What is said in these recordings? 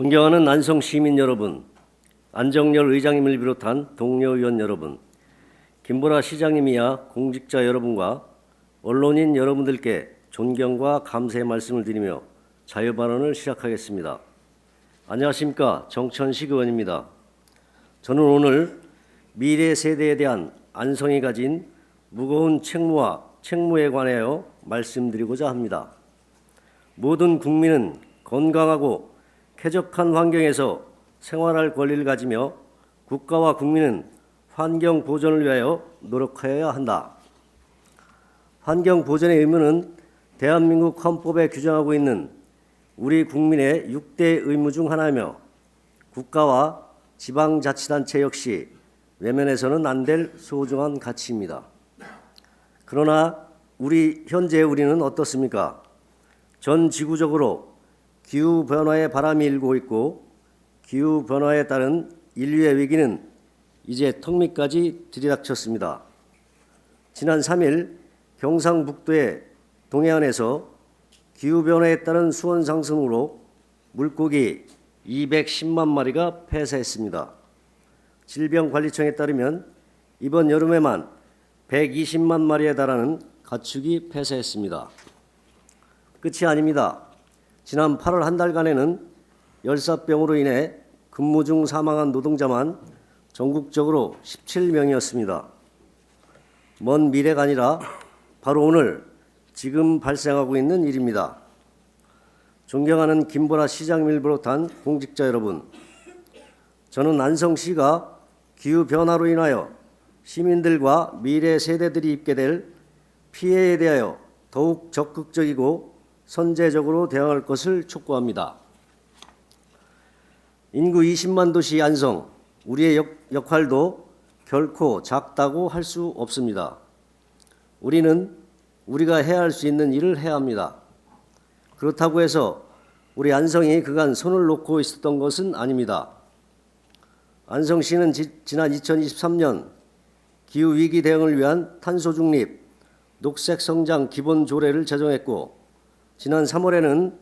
존경하는 안성 시민 여러분, 안정열 의장님을 비롯한 동료 의원 여러분, 김보라 시장님이야 공직자 여러분과 언론인 여러분들께 존경과 감사의 말씀을 드리며 자유 발언을 시작하겠습니다. 안녕하십니까 정천식 의원입니다. 저는 오늘 미래 세대에 대한 안성이 가진 무거운 책무와 책무에 관하여 말씀드리고자 합니다. 모든 국민은 건강하고 쾌적한 환경에서 생활할 권리를 가지며 국가와 국민은 환경 보존을 위하여 노력하여야 한다. 환경 보존의 의무는 대한민국 헌법에 규정하고 있는 우리 국민의 6대 의무 중 하나이며 국가와 지방자치단체 역시 외면해서는 안 될 소중한 가치입니다. 그러나 우리 현재 우리는 어떻습니까? 전 지구적으로 기후 변화의 바람이 일고 있고 기후 변화에 따른 인류의 위기는 이제 턱밑까지 들이닥쳤습니다. 지난 3일 경상북도의 동해안에서 기후 변화에 따른 수온 상승으로 물고기 210만 마리가 폐사했습니다. 질병관리청에 따르면 이번 여름에만 120만 마리에 달하는 가축이 폐사했습니다. 끝이 아닙니다. 지난 8월 한 달간에는 열사병으로 인해 근무 중 사망한 노동자만 전국적으로 17명이었습니다. 먼 미래가 아니라 바로 오늘 지금 발생하고 있는 일입니다. 존경하는 김보라 시장님을 비롯한 공직자 여러분, 저는 안성시가 기후 변화로 인하여 시민들과 미래 세대들이 입게 될 피해에 대하여 더욱 적극적이고 선제적으로 대응할 것을 촉구합니다. 인구 20만 도시 안성, 우리의 역, 역할도 결코 작다고 할 수 없습니다. 우리는 우리가 해야 할 수 있는 일을 해야 합니다. 그렇다고 해서 우리 안성이 그간 손을 놓고 있었던 것은 아닙니다. 안성시는 지, 지난 2023년 기후 위기 대응을 위한 탄소 중립, 녹색 성장 기본 조례를 제정했고 지난 3월에는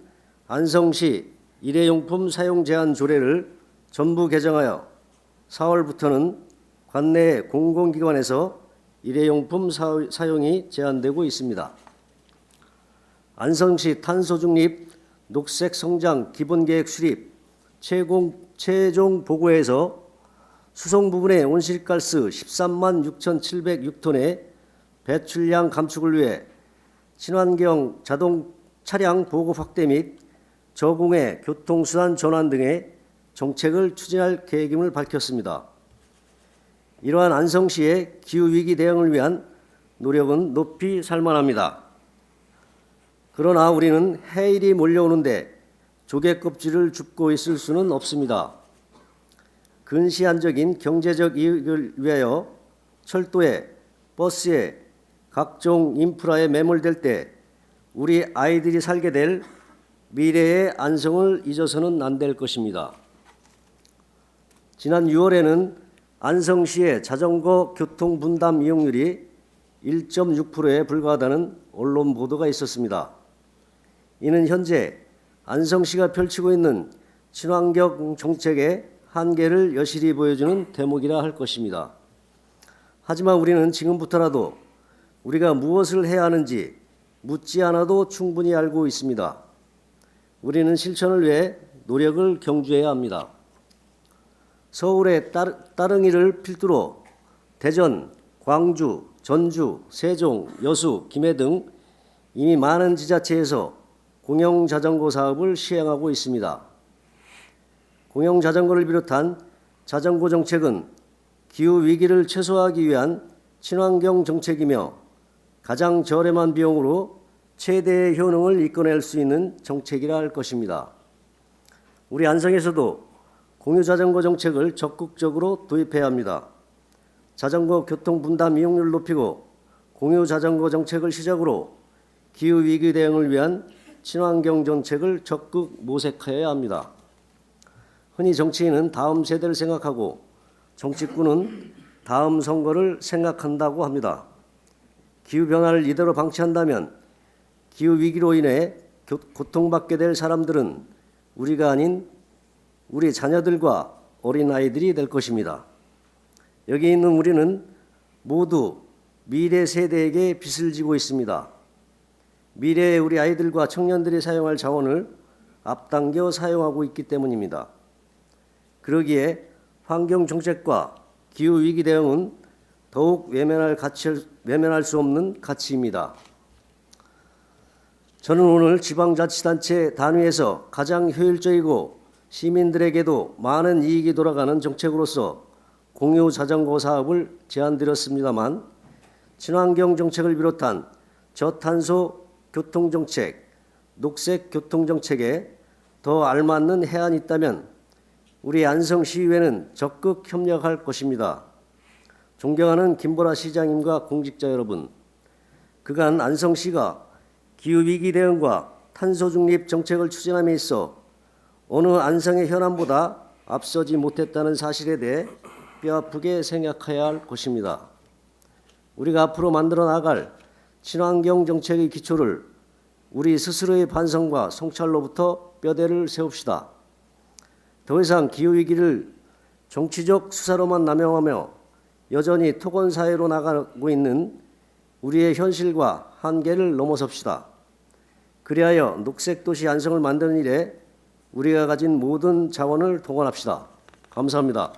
안성시 일회용품 사용 제한 조례를 전부 개정하여 4월부터는 관내 공공기관에서 일회용품 사- 사용이 제한되고 있습니다. 안성시 탄소 중립 녹색 성장 기본 계획 수립 최공, 최종 보고에서 수송 부분의 온실가스 13만 6,706톤의 배출량 감축을 위해 친환경 자동 차량 보급 확대 및 저공해 교통수단 전환 등의 정책을 추진할 계획임을 밝혔습니다. 이러한 안성시의 기후 위기 대응을 위한 노력은 높이 살만합니다. 그러나 우리는 해일이 몰려오는데 조개 껍질을 줍고 있을 수는 없습니다. 근시안적인 경제적 이익을 위하여 철도에 버스에 각종 인프라에 매몰될 때 우리 아이들이 살게 될 미래의 안성을 잊어서는 안 될 것입니다. 지난 6월에는 안성시의 자전거 교통 분담 이용률이 1.6%에 불과하다는 언론 보도가 있었습니다. 이는 현재 안성시가 펼치고 있는 친환경 정책의 한계를 여실히 보여주는 대목이라 할 것입니다. 하지만 우리는 지금부터라도 우리가 무엇을 해야 하는지 묻지 않아도 충분히 알고 있습니다. 우리는 실천을 위해 노력을 경주해야 합니다. 서울의 따- 따릉이를 필두로 대전, 광주, 전주, 세종, 여수, 김해 등 이미 많은 지자체에서 공영 자전거 사업을 시행하고 있습니다. 공영 자전거를 비롯한 자전거 정책은 기후 위기를 최소화하기 위한 친환경 정책이며 가장 저렴한 비용으로 최대의 효능을 이끌어낼 수 있는 정책이라 할 것입니다. 우리 안성에서도 공유 자전거 정책을 적극적으로 도입해야 합니다. 자전거 교통 분담 이용률을 높이고 공유 자전거 정책을 시작으로 기후 위기 대응을 위한 친환경 정책을 적극 모색하여야 합니다. 흔히 정치인은 다음 세대를 생각하고 정치꾼은 다음 선거를 생각한다고 합니다. 기후 변화를 이대로 방치한다면 기후 위기로 인해 교- 고통받게 될 사람들은 우리가 아닌 우리 자녀들과 어린아이들이 될 것입니다. 여기 있는 우리는 모두 미래 세대에게 빚을 지고 있습니다. 미래의 우리 아이들과 청년들이 사용할 자원을 앞당겨 사용하고 있기 때문입니다. 그러기에 환경 정책과 기후 위기 대응은 더욱 외면할 가치 외면할 수 없는 가치입니다. 저는 오늘 지방자치단체 단위에서 가장 효율적이고 시민들에게도 많은 이익이 돌아가는 정책으로서 공유 자전거 사업을 제안드렸습니다만 친환경 정책을 비롯한 저탄소 교통 정책, 녹색 교통 정책에 더 알맞는 해안이 있다면 우리 안성시의회는 적극 협력할 것입니다. 존경하는 김보라 시장님과 공직자 여러분, 그간 안성시가 기후위기 대응과 탄소 중립 정책을 추진함에 있어 어느 안성의 현안보다 앞서지 못했다는 사실에 대해 뼈아프게 생각해야 할 것입니다. 우리가 앞으로 만들어 나갈 친환경 정책의 기초를 우리 스스로의 반성과 성찰로부터 뼈대를 세웁시다. 더 이상 기후위기를 정치적 수사로만 남용하며 여전히 토건 사회로 나가고 있는 우리의 현실과 한계를 넘어섭시다. 그리하여 녹색 도시 안성을 만드는 일에 우리가 가진 모든 자원을 동원합시다. 감사합니다.